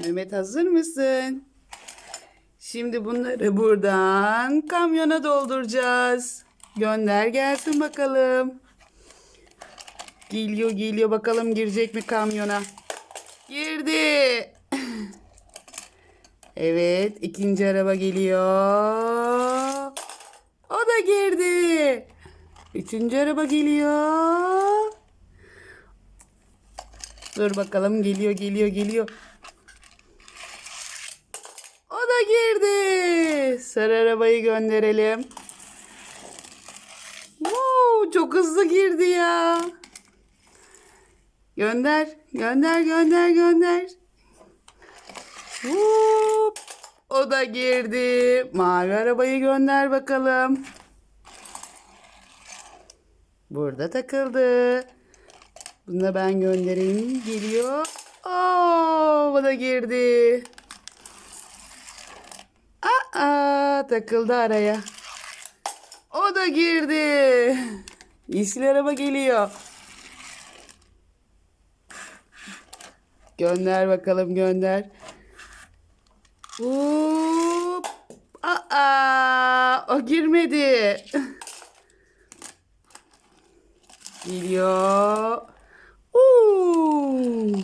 Mehmet hazır mısın? Şimdi bunları buradan kamyona dolduracağız. Gönder gelsin bakalım. Geliyor geliyor bakalım girecek mi kamyona? Girdi. Evet ikinci araba geliyor. O da girdi. Üçüncü araba geliyor. Dur bakalım geliyor geliyor geliyor. O da girdi. Sarı arabayı gönderelim. Wow, çok hızlı girdi ya. Gönder, gönder, gönder, gönder. Hop, o da girdi. Mavi arabayı gönder bakalım. Burada takıldı. Bunu da ben göndereyim. Geliyor. Oo, bu da girdi. Takıldı araya. O da girdi. Yeşil araba geliyor. Gönder bakalım gönder. Hop. Aa, o girmedi. Geliyor. Uuu.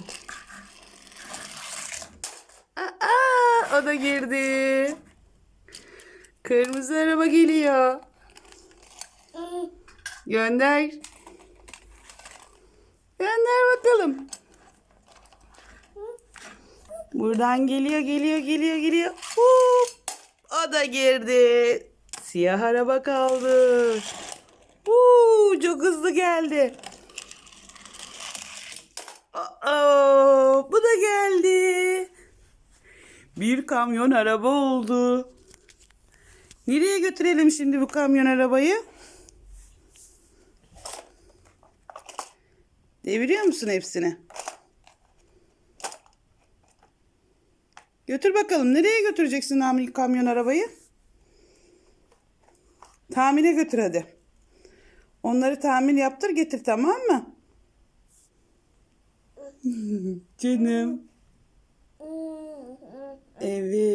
Aa, o da girdi. Kırmızı araba geliyor. Gönder. Gönder bakalım. Buradan geliyor, geliyor, geliyor, geliyor. Hop. O da girdi. Siyah araba kaldı. Uuu, çok hızlı geldi. Aa, bu da geldi. Bir kamyon araba oldu. Nereye götürelim şimdi bu kamyon arabayı? Deviriyor musun hepsini? Götür bakalım. Nereye götüreceksin Nami kamyon arabayı? Tamire götür hadi. Onları tamir yaptır getir tamam mı? Canım. Evet.